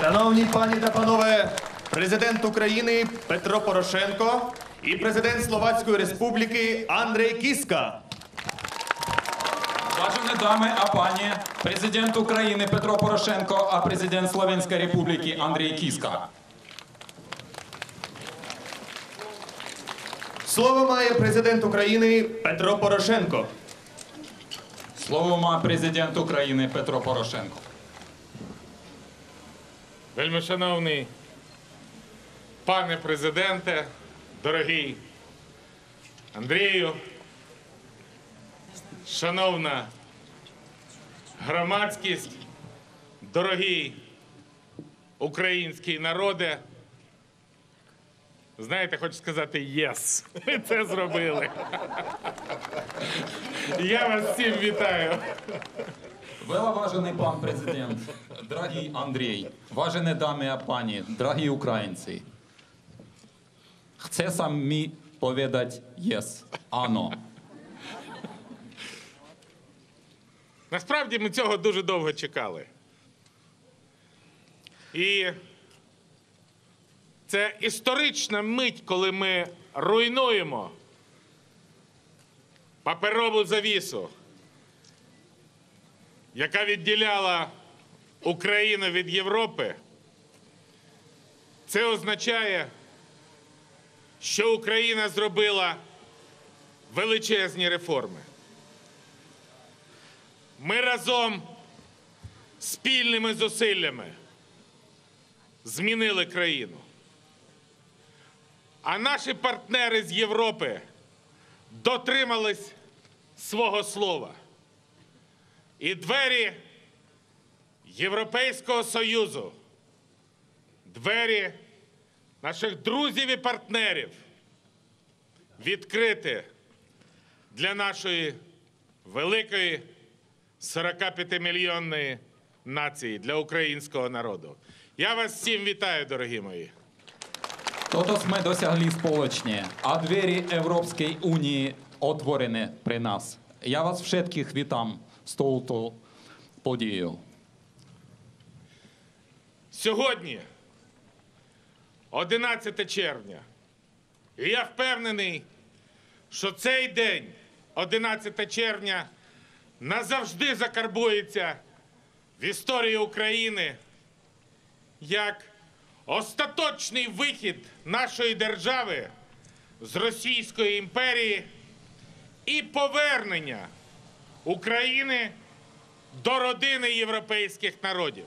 Шановні пані та панове, президент України Петро Порошенко і президент Словацької республіки Андрій Кіска. Даже дами, а пані, президент України Петро Порошенко, а президент Словенської Республіки Андрій Кіска. Слово має президент України Петро Порошенко. Слово має президент України Петро Порошенко. Вельмишановний пане президенте, дорогий Андрію, шановна громадськість, дорогий український народе. Знаєте, хочу сказати єс. Ви це зробили. Я вас всім вітаю. Веловажений пан президент, дорогий Андрій, vážené dámy a páni, дорогі українці. Sa mi povedať yes, áno. Насправді ми цього дуже довго чекали. І це історична мить, коли ми руйнуємо паперову завісу, яка відділяла Україну від Європи. Це означає, що Україна зробила величезні реформи. Ми разом спільними зусиллями змінили країну. А наші партнери з Європи дотримались свого слова. І двері Європейського Союзу, двері наших друзів і партнерів відкриті для нашої великої 45-мільйонної нації для українського народу. Я вас всім вітаю, дорогі мої. Toto sme dosiahli spoločne a dvere Európskej únie otvorené pre nás. Ja vás všetkých vítam z touto podією. Сьогодні 11 червня. І я впевнений, що цей день, 11 червня, назавжди закарбується в історії України як остаточний вихід нашої держави з Російської імперії і повернення України до родини європейських народів.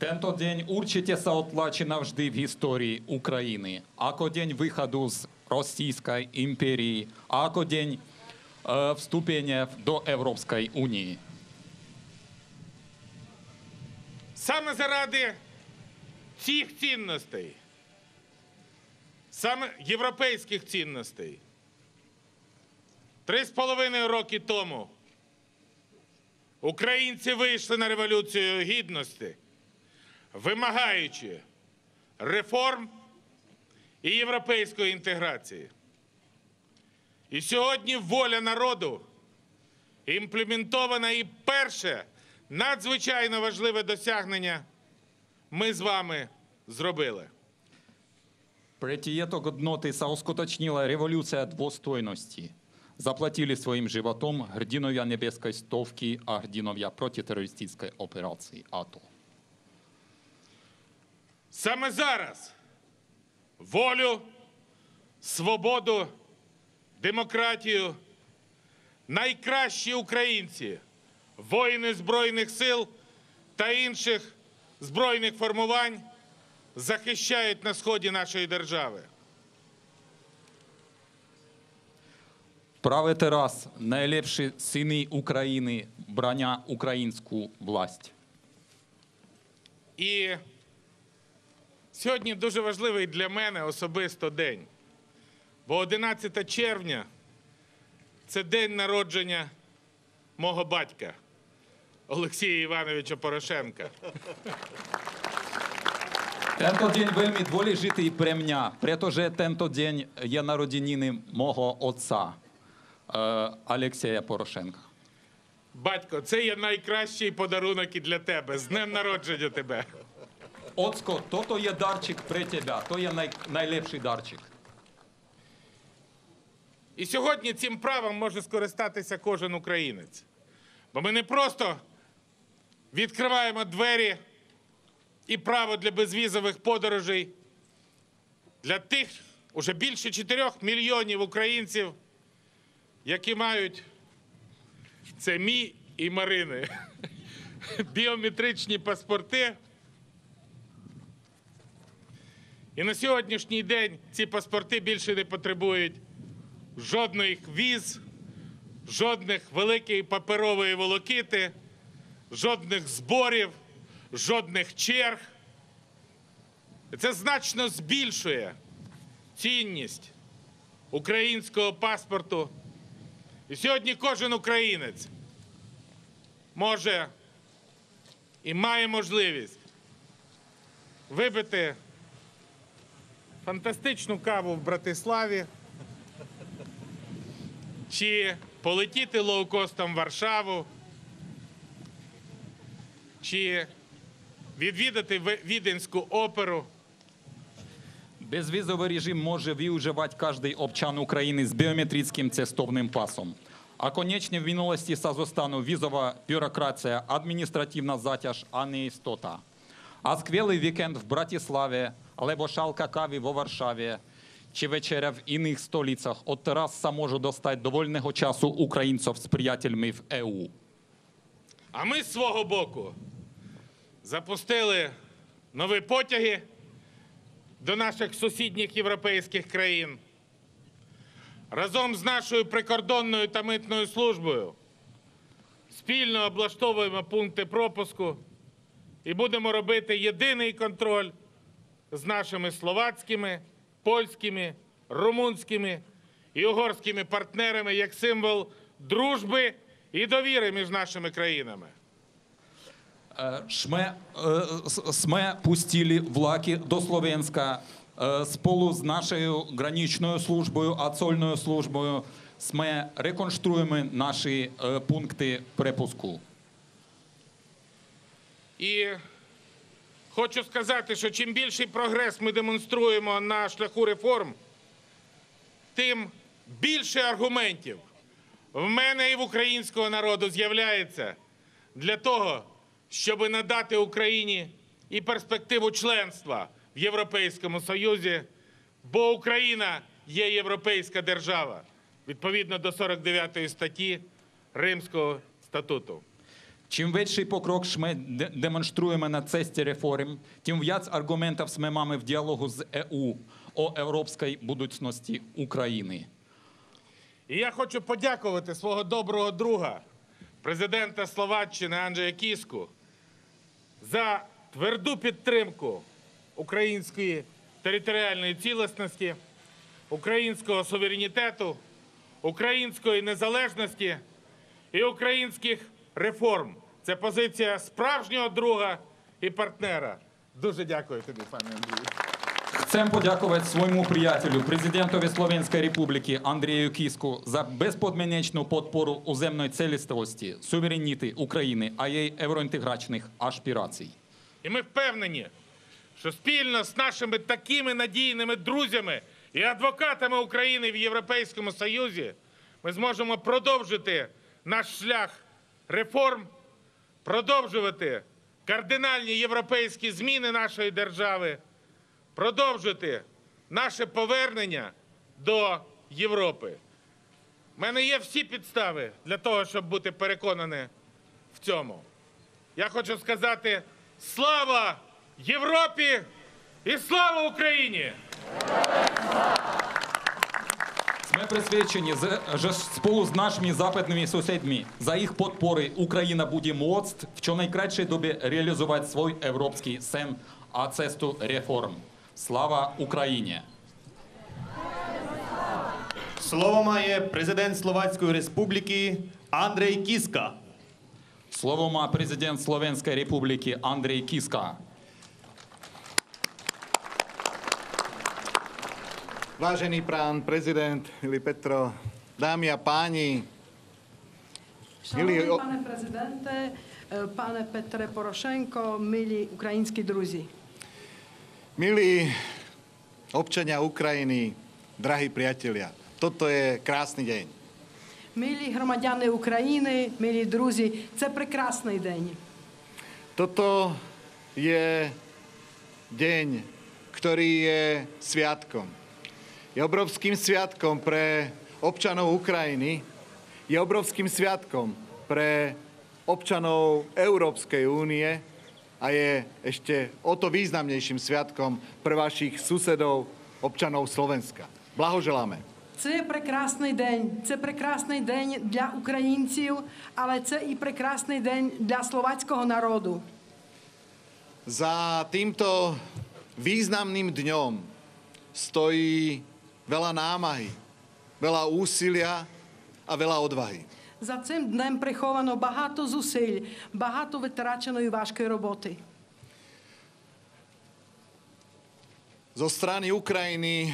Deň určite sa otlačí navždy v histórii Ukrajiny. Ako deň východu z Rosійської імперії, а ako deň e, вступлення до Європейської Унії. Саме заради цих цінностей, саме європейських цінностей, три з половиною роки тому українці вийшли на революцію гідності, вимагаючи реформ і європейської інтеграції. І сьогодні воля народу імплементована і перше надзвичайно важливе досягнення ми з вами зробили. Hodnoty sa uskutočnila revolúcia dôstojnosti. Заплатили своїм животом грдіновia Небескої стовки а грдіновia протитерористичної операції АТО. Саме зараз волю, свободу, демократію найкращі українці, воїни Збройних сил та інших збройних формувань захищають на сході нашої держави. Праве терас найлепші сини України броня українську власть. І сьогодні дуже важливий для мене особисто день. Бо 11 червня це день народження мого батька Олексія Івановича Порошенка. Tento deň veľmi dôležitý pre mňa, pretože tento deň je narodeniny môjho otca, e, Alexeja Porošenka. Батько, це є найкращий подарунок і для тебе. З днем народження тебе. Ocko, toto je darček pre teba, to je naj, najlepší darček. І сьогодні цим правом може скористатися кожен українець. Бо ми не просто відкриваємо двері і право для безвізових подорожей для тих уже більше 4 мільйонів українців, які мають це мій і Марини. Біометричні паспорти. І на сьогоднішній день ці паспорти більше не потребують жодних віз, жодних великої паперової волокити, жодних зборів, жодних черг. Це значно збільшує цінність українського паспорту. І сьогодні кожен українець може і має можливість вибити фантастичну каву в Братиславі чи полетіти лоукостом в Варшаву, чи відвідати Віденську оперу. Безвізовий режим може využívať každý občan Ukrajiny s biometrickým cestovným pasom. A konečne v minulosti sa zostanú vízová byrokracia, administratívna záťaž a neistota. A skvelý víkend v Bratislave, alebo šálka kávy vo Varšave, чи вечеря в інших столицях, от môžu dostať do voľného času Українців з приятеľmi в ЕУ. А ми з свого боку запустили нові потяги до наших сусідніх європейських країн. Разом з нашою прикордонною та митною службою спільно облаштовуємо пункти пропуску і будемо робити єдиний контроль з нашими словацькими, польськими, румунськими і угорськими партнерами як символ дружби і довіри між нашими країнами. Шме, е, сме пустили влаки до Словенська е, сполу з нашою граничною службою, а цольною службою. Реконструємо наші е, пункти припуску. І хочу сказати, що чим більший прогрес ми демонструємо на шляху реформ, тим більше аргументів в мене і в українського народу з'являється для того, щоб надати Україні і перспективу членства в Європейському Союзі, бо Україна є європейська держава відповідно до 49 статті Римського статуту. Чим pokrok sme de- демонструємо на цесті реформ, тим в'яц аргументів ми маємо в діалогу з ЕУ о європейській будучності України. І я хочу подякувати свого доброго друга, президента Словаччини Анджея Кіску, за тверду підтримку української територіальної цілісності, українського суверенітету, української незалежності і українських реформ. Це позиція справжнього друга і партнера. Дуже дякую тобі, пане Андрію. Chcem poďakovať svojmu priateľu, prezidentovi Slovenskej republiky Andrieju Kisku za bezpodmienečnú podporu územnej celistvosti, сувереніти України, а jej євроінтеграційних аспірацій. І ми впевнені, що спільно з нашими такими надійними друзями і адвокатами України в Європейському Союзі ми зможемо продовжити наш шлях реформ, продовжувати кардинальні європейські зміни нашої держави, продовжити наше повернення до Європи. У мене є всі підстави для того, щоб бути переконаний в цьому. Я хочу сказати слава Європі і слава Україні! Sme presvedčení, z- že spolu s našimi západnými susedmi za ich podpory Ukrajina bude môcť v čo najkratšej dobe realizovať svoj európsky sen a cestu reform. Слава Україні! Слово має президент Словацької Республіки Андрей Кіска. Слово má президент Slovenskej republiky Andrej Kiska. Vážený pán prezident, milý Petro, dámy a páni, Шановний Milí o- пане президенте, е, пане Петре Порошенко, милі українські друзі. Milí občania Ukrajiny, drahí priatelia, toto je krásny deň. Милі громадяни України, милі друзі, це прекрасний день. Toto je deň, ktorý je sviatkom. Je obrovským sviatkom pre občanov Ukrajiny, je obrovským sviatkom pre občanov Európskej únie a je ešte o to významnejším sviatkom pre vašich susedov, občanov Slovenska. Blahoželáme. Це є прекрасний день. Це прекрасний день для українців, але це і прекрасний день для словацького народу. Za týmto významným dňom stojí veľa námahy, veľa úsilia a veľa odvahy. За цим днем приховано багато зусиль, багато витраченої важкої роботи. Zo strany Ukrajiny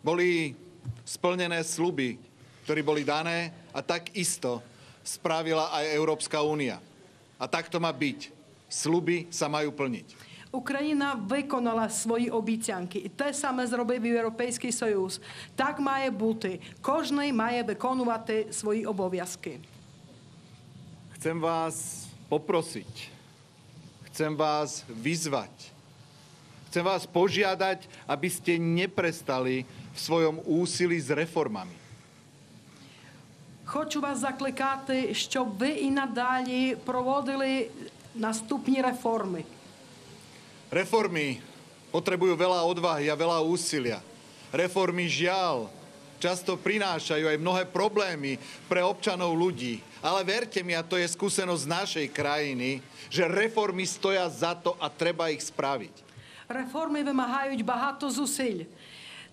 boli splnené sluby, ktoré boli dané a takisto spravila aj Európska únia. A tak to má byť. Sluby sa majú plniť. Україна виконала свої обіцянки, і те саме зробив і Європейський Союз. Так має бути. Кожний має виконувати свої обов'язки. Chcem vás poprosiť, chcem vás vyzvať, chcem vás požiadať, aby ste neprestali v svojom úsilí s reformami. Хочу вас закликати, щоб ви і надалі проводили наступні реформи. Reformy potrebujú veľa odvahy a veľa úsilia. Reformy žiaľ často prinášajú aj mnohé problémy pre občanov ľudí. Ale verte mi, a to je skúsenosť z našej krajiny, že reformy stoja za to a treba ich spraviť. Реформи вимагають багато зусиль.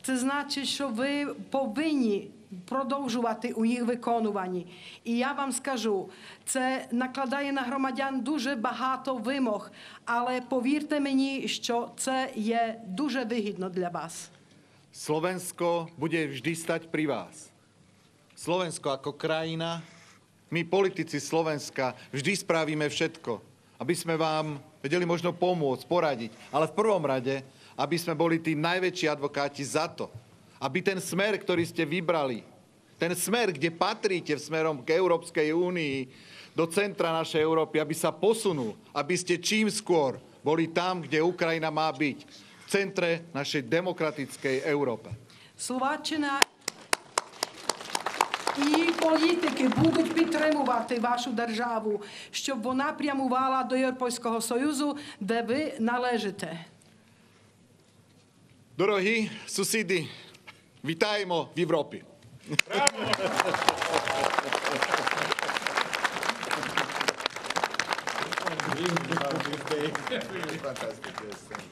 Це значить, що ви повинні продовжувати у їх виконуванні. І я вам скажу, це накладає на громадян дуже багато вимог, але повірте мені, що це є дуже вигідно для вас. Slovensko bude vždy stať pri vás. Slovensko ako krajina, my politici Slovenska vždy spravíme všetko, aby sme vám vedeli možno pomôcť, poradiť, ale v prvom rade, aby sme boli tí najväčší advokáti za to, aby ten smer, ktorý ste vybrali, ten smer, kde patríte v smerom k Európskej únii, do centra našej Európy, aby sa posunul, aby ste čím skôr boli tam, kde Ukrajina má byť, v centre našej demokratickej Európe. Словаччина і політики будуть підтримувати вашу державу, щоб вона прямувала до Європейського Союзу, де ви належите. Dorohí susedy, Vitajmo v Evropi. Fantastic.